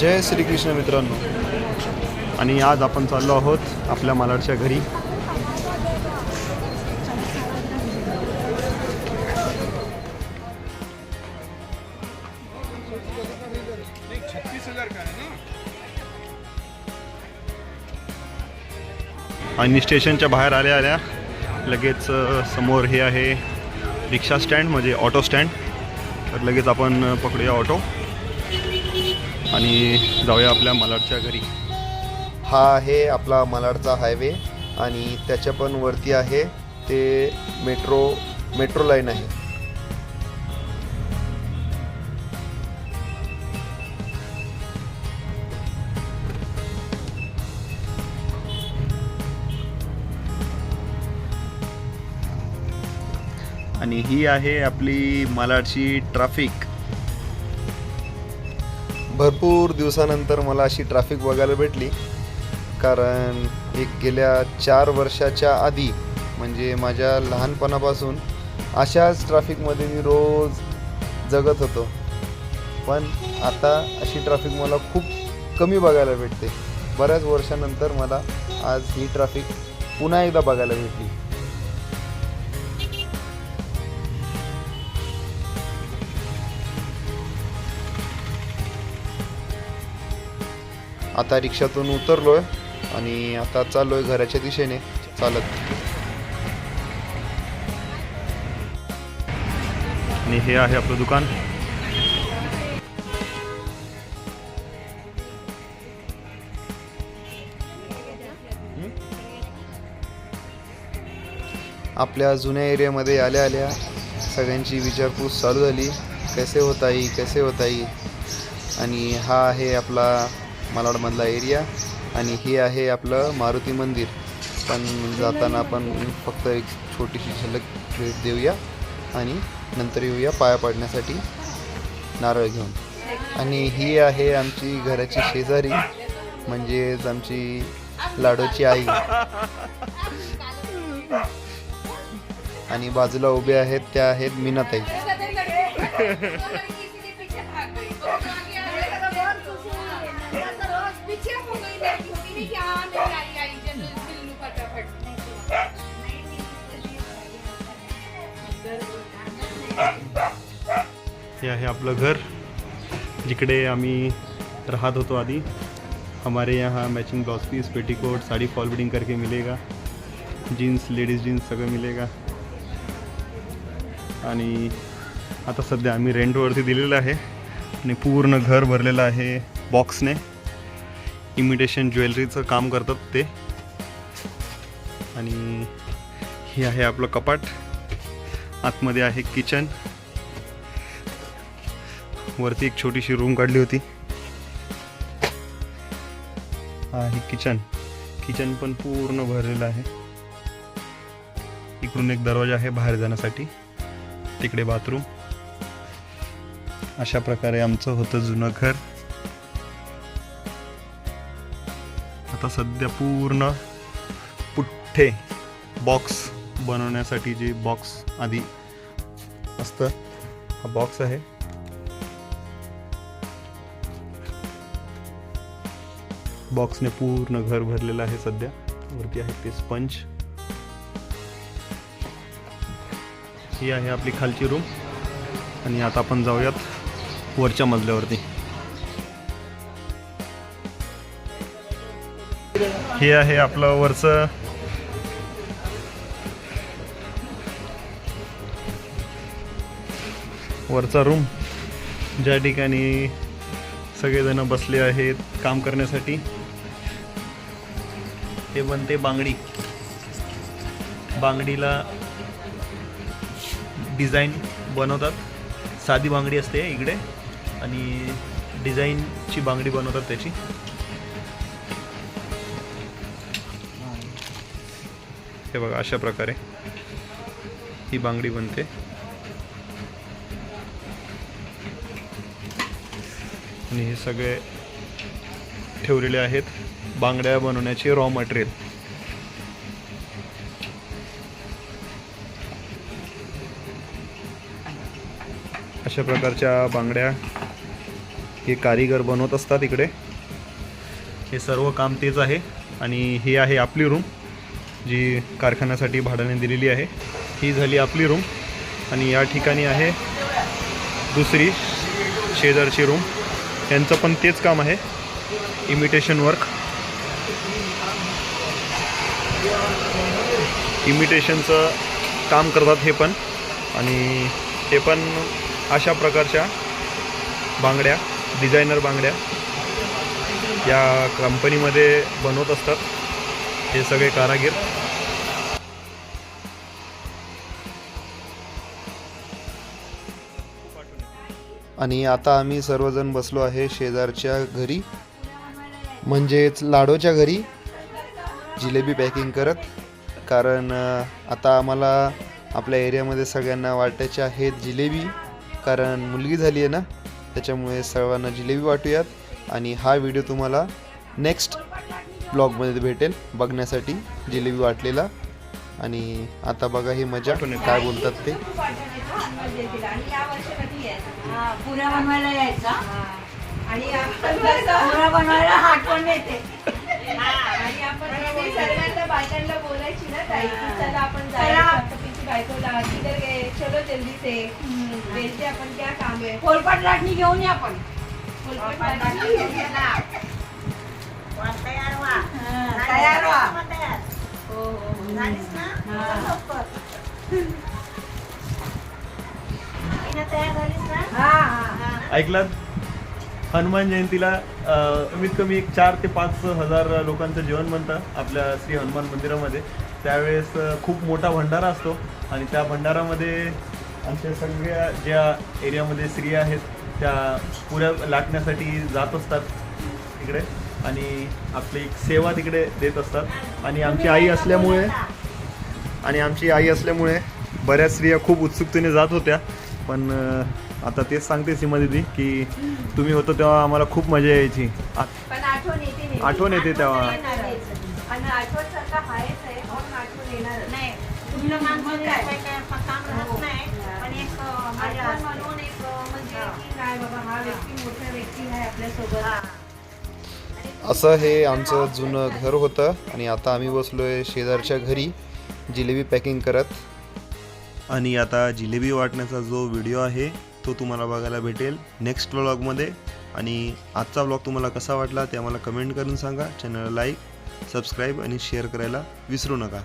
जय श्रीकृष्ण मित्रांनो. आणि आज आपण चाललो आहोत आपल्या मालाडच्या घरी. आणि स्टेशनच्या बाहेर आल्या आल्या लगेच समोर हे आहे रिक्षा स्टँड म्हणजे ऑटो स्टँड. तर लगेच आपण पकडूया ऑटो. आणि जाऊया आपल्या मालाडच्या घरी. हा आहे आपला मालाडचा हायवे आणि त्याच्या पण वरती आहे ते मेट्रो मेट्रो लाईन आहे. आणि ही आहे आपली मालाडची ट्रॅफिक भरपूर दिवसानंतर मला अशी ट्रॅफिक बघायला भेटली. कारण एक गेल्या चार वर्षाच्या आधी म्हणजे माझ्या लहानपणापासून अशाच ट्रॅफिकमध्ये मी रोज जगत होतो. पण आता अशी ट्रॅफिक मला खूप कमी बघायला भेटते. बऱ्याच वर्षानंतर मला आज ही ट्रॅफिक पुन्हा एकदा बघायला भेटली. आता रिक्षातून उतरलोय आणि आता चाललोय घराच्या दिशेने. चालत. आणि हे आहे आपलं दुकान. आपल्या जुन्या एरियामध्ये आल्या आल्या सगळ्यांची विचारपूस चालू झाली. कैसे होत आई कैसे होत आई आणि हा आहे आपला मालाडमधला एरिया आणि हे आहे आपलं मारुती मंदिर. पण जाताना आपण फक्त एक छोटीशी झलक भेट देऊया आणि नंतर येऊया पाया पाडण्यासाठी नारळ घेऊन. आणि ही आहे आमची घराची शेजारी म्हणजेच आमची लाडोची आई. आणि बाजूला उभे आहेत त्या आहेत मीनाताई. आहे आपलं घर जिकडे आम्ही राहत होतो आधी. हमारे यहाँ matching blouse piece petticoat sari fall beading करके मिलेगा. जीन्स लेडीज जीन्स सगळं मिलेगा. आणि आता सध्या आम्ही रेंटवरती दिलेलं आहे आणि पूर्ण घर भरलेलं आहे बॉक्सने इमिटेशन ज्वेलरीचं काम करतात ते. आणि हे आहे आपलं कपाट. आतमध्ये आहे किचन वरती एक छोटीशी रूम काढली होती. हा आहे किचन. किचन पण पूर्ण भरलेलं आहे. इकडून एक दरवाजा आहे बाहेर जाण्यासाठी. तिकडे बाथरूम. अशा प्रकारे आमचं होतं जुनं घर. आता सध्या पूर्ण पुठ्ठे बॉक्स बनवण्यासाठी जे बॉक्स आधी असतं हा बॉक्स आहे. बॉक्सने पूर्ण घर भरलेलं आहे सध्या. वरती आहे ते स्पंज ही आहे आपली खालची रूम आणि आता आपण जाऊयात वरच्या मजल्यावरती. हे आहे आपलं वरचं वरचा रूम ज्या ठिकाणी सगळेजण बसले आहेत काम करण्यासाठी. हे बनते बांगडी. बांगडीला डिझाईन बनवतात. साधी बांगडी असते इकडे आणि डिझाईनची बांगडी बनवतात त्याची. हे बघा अशा प्रकारे ही बांगडी बनते. आणि हे सगळे ठेवलेले आहेत. बांगड्या बनवण्याचे रॉ मटेरियल अशा प्रकारच्या बांगड्या हे कारीगर बनवत असतात इकडे. हे सर्व काम तेच आहे आणि ही आहे आपली रूम जी कारखान्यासाठी भाड्याने दिलेली आहे. ही झाली आपली रूम आणि या ठिकाणी आहे दुसरी शेजारची रूम यांचं पण तेच काम आहे. इमिटेशन वर्क इमिटेशनचं काम करतात हे पण. आणि ते पण अशा प्रकारच्या बांगड्या डिझायनर बांगड्या या कंपनीमध्ये बनवत असतात. हे सगळे कारागीर. आणि आता आम्ही सर्वजण बसलो आहे शेजारच्या घरी म्हणजेच लाडोच्या घरी. जिलेबी पॅकिंग करत. कारण आता आम्हाला आपल्या एरियामध्ये सगळ्यांना वाटायचे आहेत जिलेबी. कारण मुलगी झाली आहे ना त्याच्यामुळे सर्वांना जिलेबी वाटूयात. आणि हा व्हिडिओ तुम्हाला नेक्स्ट ब्लॉगमध्ये भेटेल बघण्यासाठी जिलेबी वाटलेला. आणि आता बघा ही मजा काय बोलतात ते. पुऱ्या बनवायला यायचा. आणि पुऱ्या बनवायला हाटवण येते. आणि आपण ते सर्वांना बायकांना बोलायची ना ताई की चला आपण चला. जायचं बायको ला किधर चलो जल्दी से बेलते आपण क्या काम पोलपाट लाटणी घेऊन या आपण फुलपट लाटणी घेऊन या. तयार व्हा हो हो झालीस ना हा हनुमान जयंतीला कमीत कमी एक चार ते पाच हजार लोकांचं जेवण बनतं आपल्या श्री हनुमान मंदिरामध्ये. त्यावेळेस खूप मोठा भंडारा असतो आणि त्या भंडारामध्ये आमच्या सगळ्या ज्या एरियामध्ये स्त्रिया आहेत त्या पुऱ्या लाटण्यासाठी जात असतात तिकडे आणि आपली एक सेवा तिकडे देत असतात. आणि आमची आई असल्यामुळे आणि आमची आई असल्यामुळे बऱ्याच स्त्रिया खूप उत्सुकतेने जात होत्या. पण आता तेच सांगते सीमा दिदी की तुम्ही होतो तेव्हा आम्हाला खूप मजा यायची पण आठवण येते नेहमी. आठवण येते तेव्हा. येणारच. आणि आठवण सारखा हायच आहे म्हणून आठवण येणारच नाही कुठलं माणसं काय काय काय काम राहत नाही पण एक अं, मजा आठवण असते. म्हणून एक अं, म्हणजे की नाही बाबा हा व्यक्ती मोठा व्यक्ती आहे आपल्यासोबत असं हे आमचं जुनं घर होतं आणि आता आम्ही बसलोय शेजारच्या घरी जिलेबी पॅकिंग करत आणि आता जिलेबी वाटण्याचा जो व्हिडिओ आहे तो तुम्हाला बघायला भेटेल नेक्स्ट व्लॉगमध्ये आणि आजचा व्लॉग तुम्हाला कसा वाटला ते आम्हाला कमेंट करून सांगा. चॅनलला लाईक सबस्क्राईब आणि शेअर करायला विसरू नका.